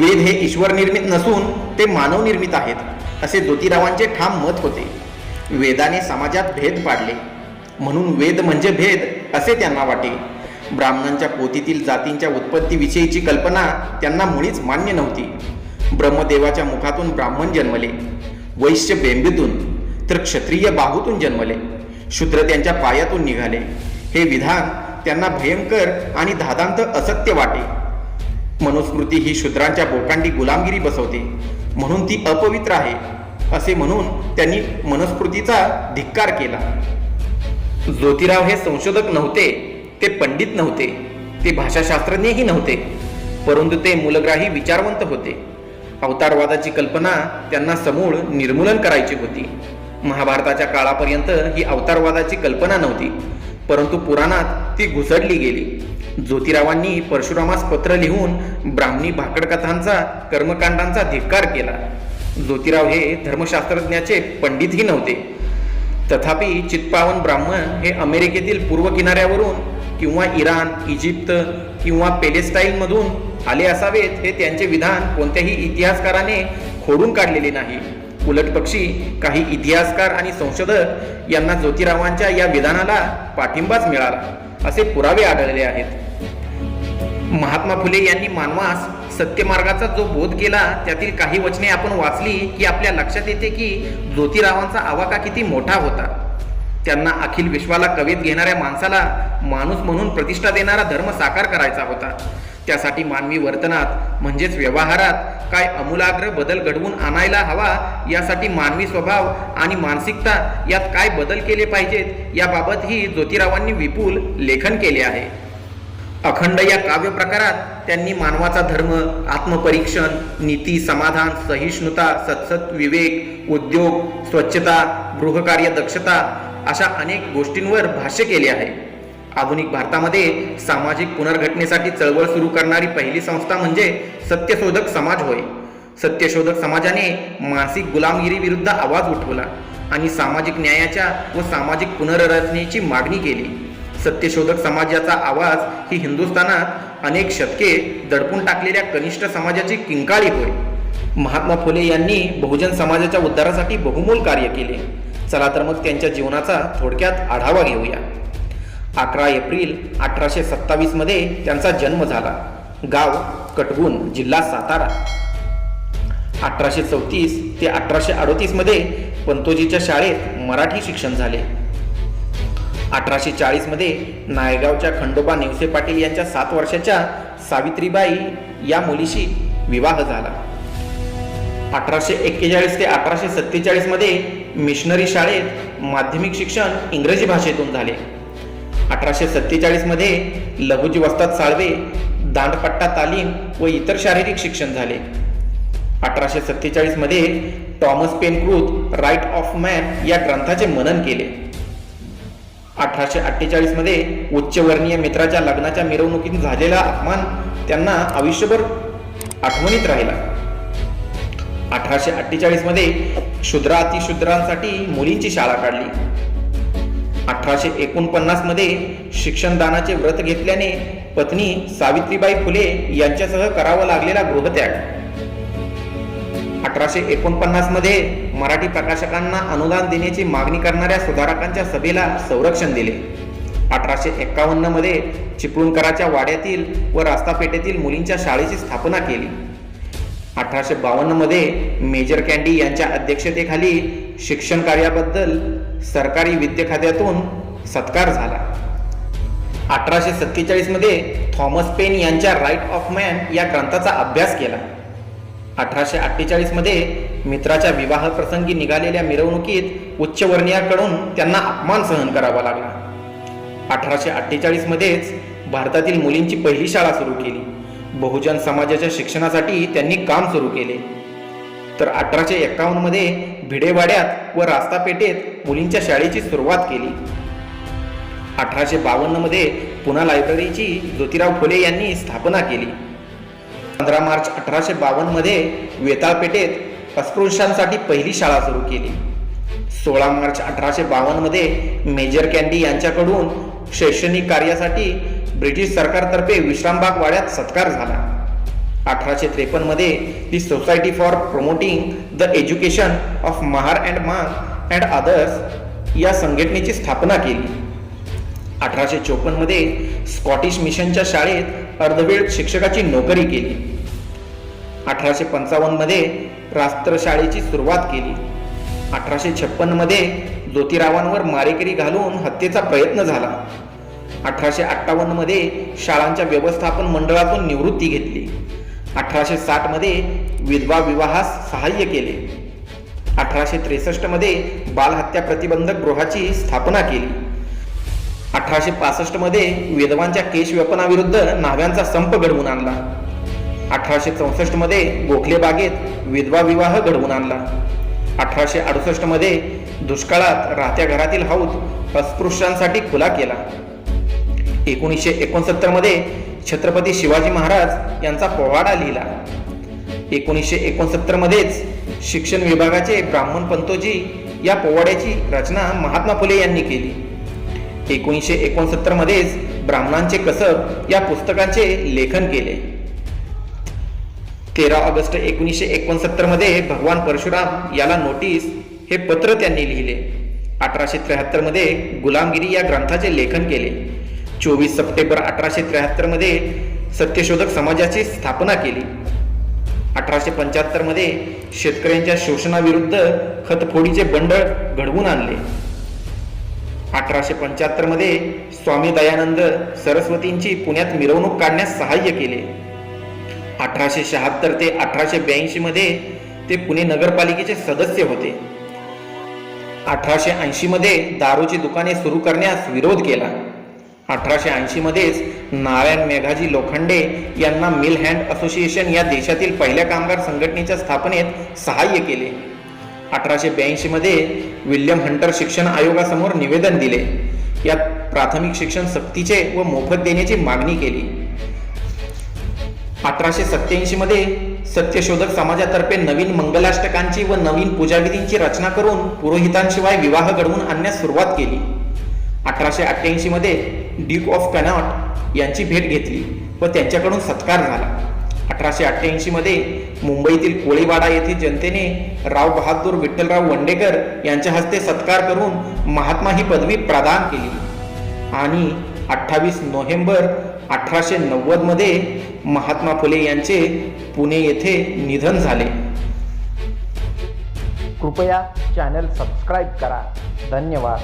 वेद हे ईश्वर निर्मित नसून ते मानव निर्मित आहेत असे ज्योतिरावांचे ठाम मत होते. वेदाने समाजात भेद पाडले. म्हणून वेद म्हणजे भेद असे त्यांना वाटे. ब्राह्मणांच्या पोतीतील जातींच्या उत्पत्तीविषयीची कल्पना त्यांना मुळीच मान्य नव्हती. ब्रह्मदेवाच्या मुखातून ब्राह्मण जन्मले. वैश्य बेंबीतून तर क्षत्रिय बाहूतून जन्मले. शूद्र त्यांच्या पायातून निघाले. हे विधान त्यांना भयंकर आणि धादांत असत्य वाटे. मनुस्मृती ही शूद्रांच्या बोकांडी गुलामगिरी बसवते. म्हणून ती अपवित्र आहे असे म्हणून त्यांनी मनुस्मृतीचा धिक्कार केला. ज्योतिराव हे संशोधक नव्हते ते पंडित नव्हते ते भाषाशास्त्रज्ञही नव्हते परंतु ते मूलग्राही विचारवंत होते. अवतारवादाची कल्पना त्यांना समूळ निर्मूलन करायची होती. महाभारताच्या काळापर्यंत ही अवतारवादाची कल्पना नव्हती परंतु पुराणात ती घुसडली गेली. ज्योतिरावांनी परशुरामास पत्र लिहून ब्राह्मणी भाकडकथांचा कर्मकांडांचा धिक्कार केला. ज्योतिराव हे धर्मशास्त्रज्ञाचे पंडितही नव्हते. तथापि चित्पावन ब्राह्मण हे अमेरिकेतील पूर्व किनाऱ्यावरून किंवा इराण इजिप्त किंवा पेलेस्टाईनमधून आले असावेत हे त्यांचे विधान कोणत्याही इतिहासकाराने खोडून काढलेले नाही. उलट पक्षी काही इतिहासकार आणि संशोधक यांना ज्योतिरावांच्या या विधानाला पाठिंबाच मिळाला असे पुरावे आढळले आहेत. महात्मा फुले यांनी मानवास सत्यमार्गाचा जो बोध केला त्यातील काही वचने आपण वाचली की आपल्या लक्षात येते की ज्योतिरावांचा आवाका किती मोठा होता. त्यांना अखिल विश्वाला कवेत घेणाऱ्या माणसाला माणूस म्हणून प्रतिष्ठा देणारा धर्म साकार करायचा होता. त्यासाठी मानवी वर्तनात म्हणजेच व्यवहारात काय अमूलाग्र बदल घडवून आणायला हवा यासाठी मानवी स्वभाव आणि मानसिकता यात काय बदल केले पाहिजेत याबाबतही ज्योतिरावांनी विपुल लेखन केले आहे. अखंड या काव्य प्रकारात त्यांनी मानवाचा धर्म आत्मपरीक्षण नीती समाधान सहिष्णुता सत्सत विवेक उद्योग स्वच्छता गृहकार्य दक्षता अशा अनेक गोष्टींवर भाष्य केले आहे. आधुनिक भारतामध्ये सामाजिक पुनर्घटनेसाठी चळवळ सुरू करणारी पहिली संस्था म्हणजे सत्यशोधक समाज होय. सत्यशोधक समाजाने मानसिक गुलामगिरीविरुद्ध आवाज उठवला आणि सामाजिक न्यायाच्या व सामाजिक पुनर्रचनेची मागणी केली. सत्यशोधक समाजाचा आवाज ही हिंदुस्थानात अनेक शतके दडपून टाकलेल्या कनिष्ठ समाजाची किंकाळी होय. महात्मा फुले यांनी बहुजन समाजाच्या उद्धारासाठी बहुमोल कार्य केले. चला तर मग त्यांच्या जीवनाचा थोडक्यात आढावा घेऊया. अकरा एप्रिल अठराशे सत्तावीसमध्ये त्यांचा जन्म झाला. गाव कटगुण जिल्हा सातारा. अठराशे चौतीस ते अठराशे अडोतीसमध्ये पंतोजीच्या शाळेत मराठी शिक्षण झाले. अठराशे चाळीसमध्ये नायगावच्या खंडोबा नेवसे पाटील यांच्या सात वर्षाच्या सावित्रीबाई या मुलीशी विवाह झाला. अठराशे एक्केचाळीस ते अठराशे सत्तेचाळीसमध्ये मिशनरी शाळेत माध्यमिक शिक्षण इंग्रजी भाषेतून झाले. अठराशे सत्तेचाळीसमध्ये लघुजी वस्ताद साळवे दांडपट्टा तालीम व इतर शारीरिक शिक्षण झाले. अठराशे सत्तेचाळीसमध्ये टॉमस पेनक्रूथ राईट ऑफ मॅन या ग्रंथाचे मनन केले. अठराशे अठ्ठेचाळीसमध्ये उच्चवर्णीय मित्राच्या लग्नाच्या मिरवणुकीत झालेला अपमान त्यांना आयुष्यभर आठवणीत राहिला. अठराशे अठ्ठेचाळीसमध्ये शूद्रातिशूद्रांसाठी मुलींची शाळा काढली. अठराशे एकोणपन्नासमध्ये शिक्षणदानाचे व्रत घेतल्याने पत्नी सावित्रीबाई फुले यांच्यासह करावा लागलेला गृहत्याग. अठराशे एकोणपन्नासमध्ये मराठी प्रकाशकांना अनुदान देण्याची मागणी करणाऱ्या सुधारकांच्या सभेला संरक्षण दिले. अठराशे एक्कावन्नमध्ये चिपळूणकराच्या वाड्यातील व रास्तापेठेतील मुलींच्या शाळेची स्थापना केली. अठराशे बावन्नमध्ये मेजर कॅन्डी यांच्या अध्यक्षतेखाली शिक्षण कार्याबद्दल सरकारी विद्य खात्यातून सत्कार झाला. अठराशे सत्तेचाळीसमध्ये थॉमस पेन यांच्या राईट ऑफ मॅन या ग्रंथाचा अभ्यास केला. अठराशे अठ्ठेचाळीसमध्ये मित्राच्या विवाह प्रसंगी निघालेल्या मिरवणुकीत उच्चवर्णीयाकडून त्यांना अपमान सहन करावा लागला. अठराशे अठ्ठेचाळीसमध्येच भारतातील मुलींची पहिली शाळा सुरू केली. बहुजन समाजाच्या शिक्षणासाठी त्यांनी काम सुरू केले. तर अठराशे एक्कावन्नमध्ये भिडेवाड्यात व रास्तापेठेत मुलींच्या शाळेची सुरुवात केली. अठराशे बावन्नमध्ये पुन्हा पुणा लायब्ररीची ज्योतिराव फुले यांनी स्थापना केली. पंधरा मार्च अठराशे बावन्नमध्ये वेताळपेठेत अस्पृश्यांसाठी पहिली शाळा सुरू केली. सोळा मार्च अठराशे बावन्नमध्ये मेजर कॅन्डी यांच्याकडून शैक्षणिक कार्यासाठी ब्रिटिश सरकारतर्फे विश्रामबाग वाड्यात सत्कार झाला. अठराशे त्रेपन्नमध्ये the society for promoting the education of Mahar and Mang and others या संघटनेची स्थापना केली. अठराशे चोपन्नमध्ये स्कॉटिश मिशनच्या शाळेत अर्धवेळ शिक्षकाची नोकरी केली. अठराशे पंचावन्नमध्ये राष्ट्रशाळेची सुरुवात केली. अठराशे छप्पनमध्ये ज्योतिरावांवर मारेकरी घालून हत्येचा प्रयत्न झाला. अठराशे अठ्ठावन्नमध्ये शाळांच्या व्यवस्थापन मंडळातून निवृत्ती घेतली. अठराशे साठमध्ये विधवा विवाहास सहाय्य केले. अठराशे त्रेसष्टमध्ये बालहत्या प्रतिबंधक गृहाची स्थापना केली. अठराशे पासष्टमध्ये विधवांच्या केशव्यपनाविरुद्ध नाव्यांचा संप घडवून आणला. अठराशे चौसष्टमध्ये गोखले बागेत विधवा विवाह घडवून आणला. अठराशे अडुसष्टमध्ये दुष्काळात राहत्या घरातील हौद अस्पृश्यांसाठी खुला केला. एकोणीसशे एकोणसत्तरमध्ये छत्रपती शिवाजी महाराज यांचा पोवाडा लिहिला. एकोणीसशे एकोणसत्तरमध्येच शिक्षण विभागाचे ब्राह्मण पंतोजी या पोवाड्याची रचना महात्मा फुले यांनी केली. एकोणीसशे एकोणसत्तरमध्येच ब्राह्मणांचे कसब या पुस्तकाचे लेखन केले. तेरा ऑगस्ट एकोणीसशे एकोणसत्तरमध्ये भगवान परशुराम याला नोटीस हे पत्र त्यांनी लिहिले. अठराशे त्र्याहत्तरमध्ये गुलामगिरी या ग्रंथाचे लेखन केले. चोवीस सप्टेंबर अठराशे त्र्याहत्तरमध्ये सत्यशोधक समाजाची स्थापना केली. अठराशे पंच्याहत्तरमध्ये शेतकऱ्यांच्या शोषणाविरुद्ध खतफोडीचे बंडळ घडवून आणले. अठराशे पंच्याहत्तरमध्ये स्वामी दयानंद सरस्वतींची पुण्यात मिरवणूक काढण्यास सहाय्य केले. अठराशे शहात्तर ते अठराशे ब्याऐंशी मध्ये ते पुणे नगरपालिकेचे सदस्य होते. अठराशे ऐंशी मध्ये दारूची दुकाने सुरू करण्यास विरोध केला. अठराशे ऐंशी मध्येच नारायण मेघाजी लोखंडे यांना मिल हँड असोसिएशन या देशातील पहिल्या कामगार संघटनेच्या स्थापनेत सहाय्य केले. अठराशे ब्याऐंशी मध्ये विल्यम हंटर शिक्षण आयोगासमोर निवेदन दिले. यात प्राथमिक शिक्षण सक्तीचे व मोफत देण्याची मागणी केली. अठराशे सत्याऐंशी मध्ये सत्यशोधक समाजातर्फे नवीन मंगलाष्टकांची व नवीन पूजाविधींची रचना करून पुरोहितांशिवाय विवाह घडवून आणण्यास सुरुवात केली. अठराशे अठ्ठ्याऐंशी मध्ये ड्यूक ऑफ कनॉट यांची भेट घेतली व त्यांच्याकडून सत्कार झाला. अठराशे अठ्ठ्याऐंशी मध्ये मुंबईतील कोळीवाडा येथील जनतेने राव बहादूर विठ्ठलराव वंडेकर यांच्या हस्ते सत्कार करून महात्मा ही पदवी प्रदान केली. आणि अठ्ठावीस नोव्हेंबर अठराशे नव्वदमध्ये महात्मा फुले यांचे पुणे येथे निधन झाले. कृपया चॅनल सबस्क्राईब करा. धन्यवाद.